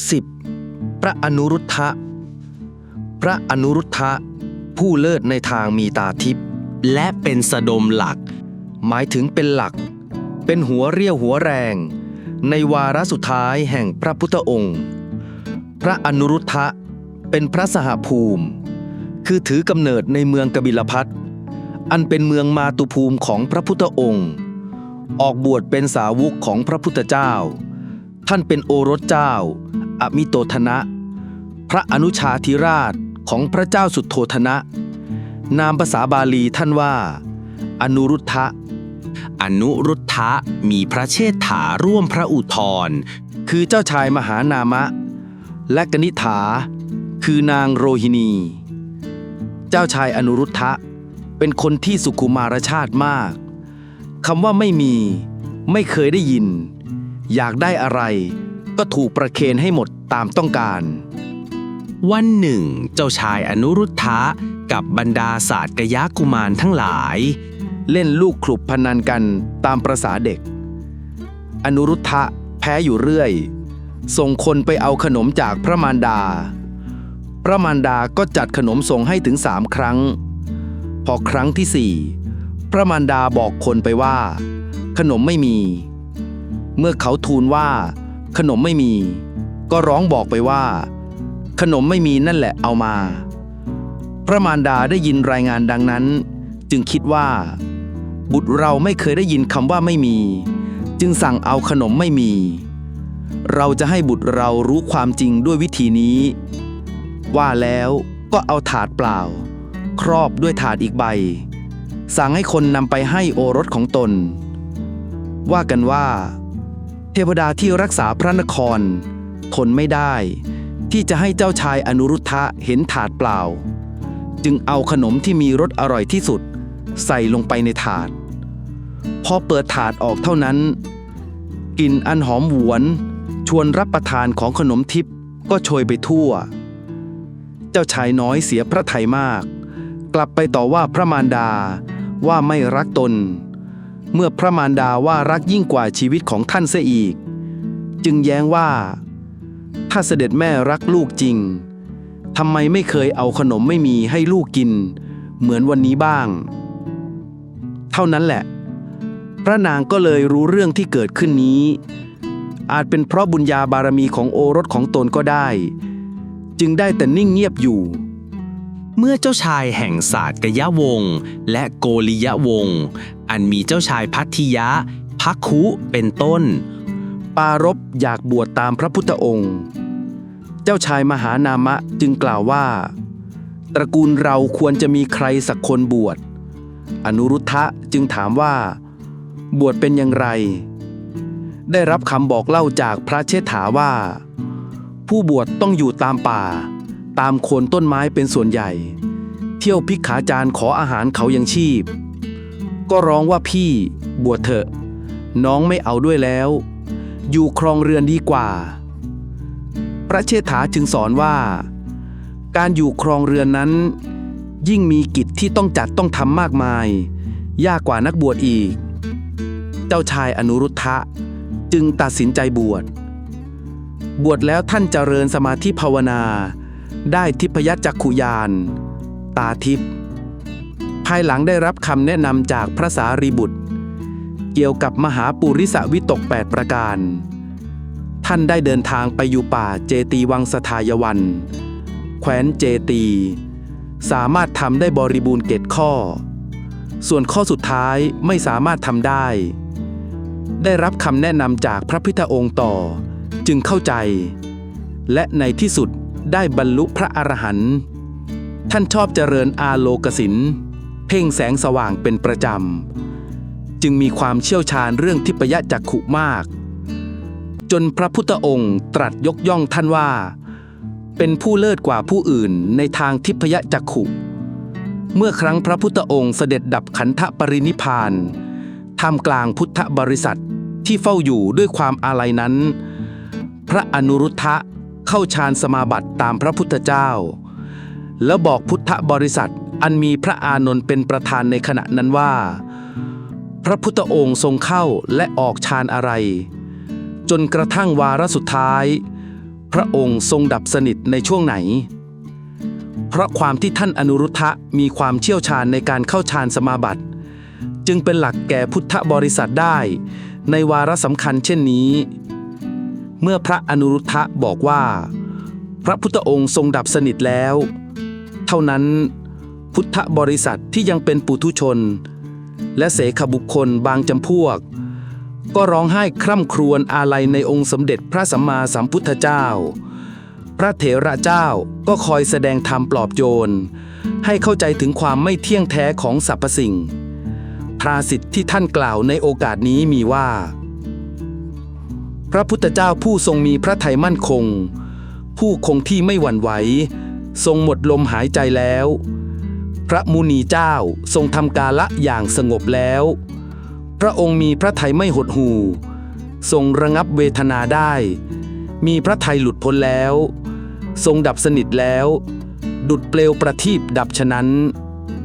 10. พระอนุรุทธะ พระอนุรุทธะ ผู้เลิศในทางมีตาทิพย์และเป็นสะดมหลัก หมายถึงเป็นหลัก เป็นหัวเรี่ยวหัวแรง ในวาระสุดท้ายแห่งพระพุทธองค์ พระอนุรุทธะเป็นพระสหภูมิ คือถือกำเนิดในเมืองกบิลพัทอันเป็นเมืองมาตุภูมิของพระพุทธองค์ ออกบวชเป็นสาวกของพระพุทธเจ้า ท่านเป็นโอรสเจ้า อมิโตทนะ พระอนุชาธิราชของพระเจ้าสุดโททนะ นามภาษาบาลีท่านว่า อนุรุทธะ อนุรุทธะมีพระเชษฐาร่วมพระอุทธรคือเจ้าชายมหานามะ และกนิษฐา คือนางโรฮินี เจ้าชายอนุรุทธะเป็นคนที่สุขุมารชาติมากคำว่าไม่มีไม่เคยได้ยิน อยากได้อะไรก็ถูกประเคนให้หมด ตามต้องการ วันหนึ่ง เจ้าชายอนุรุทธะกับบรรดาศาสตร์กยากุมารทั้งหลาย เล่นลูกขลุบพนันกันตามประษาเด็ก อนุรุทธะแพ้อยู่เรื่อย ส่งคนไปเอาขนมจากพระมารดา พระมารดาก็จัดขนมส่งให้ถึงสามครั้ง พอครั้งที่สี่พระมารดาบอกคนไปว่า ขนมไม่มี เมื่อเขาทูลว่า ขนมไม่มี ก็ร้องบอกไปว่า ขนมไม่มีนั่นแหละเอามา พระมารดาได้ยินรายงานดังนั้น จึงคิดว่า บุตรเราไม่เคยได้ยินคำว่าไม่มี จึงสั่งเอาขนมไม่มี เราจะให้บุตรเรารู้ความจริงด้วยวิธีนี้ ว่าแล้วก็เอาถาดเปล่า ครอบด้วยถาดอีกใบ สั่งให้คนนำไปให้โอรสของตน ว่ากันว่า เทวดาที่รักษาพระนคร ทนไม่ได้ ที่จะให้เจ้าชายอนุรุทธะเห็นถาดเปล่า จึงเอาขนมที่มีรสอร่อยที่สุด ใส่ลงไปในถาด พอเปิดถาดออกเท่านั้นกลิ่นอันหอมหวน ชวนรับประทานของขนมทิพย์ก็โชยไปทั่ว เจ้าชายน้อยเสียพระทัยมาก กลับไปต่อว่าพระมารดาว่าไม่รักตน เมื่อพระมารดาว่ารักยิ่งกว่าชีวิตของท่านเสียอีก จึงแย้งว่า ถ้าเสด็จแม่รักลูกจริงทำไมไม่เคยเอาขนมไม่มีให้ลูกกิน เหมือนวันนี้บ้าง เท่านั้นแหละ พระนางก็เลยรู้เรื่องที่เกิดขึ้นนี้ อาจเป็นเพราะบุญญาบารมีของโอรสของตนก็ได้ จึงได้แต่นิ่งเงียบอยู่ เมื่อเจ้าชายแห่งศาสตร์กยวงศ์และโกริยวงศ์อันมีเจ้าชายพัทธิยะพักคุเป็นต้น ปารบอยากบวชตามพระพุทธองค์ เจ้าชายมหานามะจึงกล่าวว่า ตระกูลเราควรจะมีใครสักคนบวช อนุรุทธะจึงถามว่า บวชเป็นอย่างไร ได้รับคำบอกเล่าจากพระเชษฐาว่า ผู้บวชต้องอยู่ตามป่า ตามโคนต้นไม้เป็นส่วนใหญ่ เที่ยวพิกขาจารขออาหารเขายังชีพ ก็ร้องว่าพี่บวชเถอะ น้องไม่เอาด้วยแล้ว อยู่ครองเรือนดีกว่า พระเชษฐาจึงสอนว่า การอยู่ครองเรือนนั้น ยิ่งมีกิจที่ต้องจัดต้องทำมากมาย ยากกว่านักบวชอีก เจ้าชายอนุรุทธะจึงตัดสินใจบวช บวชแล้วท่านเจริญสมาธิภาวนา ได้ทิพยจักขุยาน ตาทิพย์ภายหลังได้รับคำแนะนำจากพระสารีบุตร เกี่ยวกับมหาปุริสวิตก 8 ประการ ท่านได้เดินทางไปอยู่ป่าเจตีวังสทายวันแคว้นเจตี สามารถทำได้บริบูรณ์เกตข้อ ส่วนข้อสุดท้ายไม่สามารถทำได้ ได้รับคำแนะนำจากพระพิทธองค์ต่อ จึงเข้าใจ และในที่สุดได้บรรลุพระอรหันต์ท่านชอบเจริญอาโลกสิน เพ่งแสงสว่างเป็นประจำ จึงมีความเชี่ยวชาญเรื่องทิพยจักขุมาก จนพระพุทธองค์ตรัสยกย่องท่านว่า เป็นผู้เลิศกว่าผู้อื่นในทางทิพยจักขุ เมื่อครั้งพระพุทธองค์เสด็จดับขันธปรินิพานท่ามกลางพุทธบริษัทที่เฝ้าอยู่ด้วยความอาลัยนั้น พระอนุรุทธะเข้าฌานสมาบัติตามพระพุทธเจ้า แล้วบอกพุทธบริษัทอันมีพระอานนท์เป็นประธานในขณะนั้นว่า พระพุทธองค์ทรงเข้าและออกฌานอะไร จนกระทั่งวาระสุดท้าย พระองค์ทรงดับสนิทในช่วงไหน เพราะความที่ท่านอนุรุทธะมีความเชี่ยวชาญในการเข้าฌานสมาบัติ จึงเป็นหลักแก่พุทธบริษัทได้ ในวาระสำคัญเช่นนี้ เมื่อพระอนุรุทธะบอกว่า พระพุทธองค์ทรงดับสนิทแล้ว เท่านั้นพุทธบริษัทที่ยังเป็นปุถุชน และเสขบุคคลบางจำพวก ก็ร้องไห้คร่ำครวญอาลัยในองค์สมเด็จพระสัมมาสัมพุทธเจ้า พระเถระเจ้าก็คอยแสดงธรรมปลอบโยน ให้เข้าใจถึงความไม่เที่ยงแท้ของสรรพสิ่ง พราสิทธิ์ที่ท่านกล่าวในโอกาสนี้มีว่า พระพุทธเจ้าผู้ทรงมีพระทัยมั่นคง ผู้คงที่ไม่หวั่นไหว ทรงหมดลมหายใจแล้ว พระมุนีเจ้าทรงทำกาละอย่างสงบแล้ว พระองค์มีพระทัยไม่หดหูทรงระงับเวทนาได้ มีพระทัยหลุดพ้นแล้ว ทรงดับสนิทแล้ว ดุดเปลวประทีปดับฉะนั้น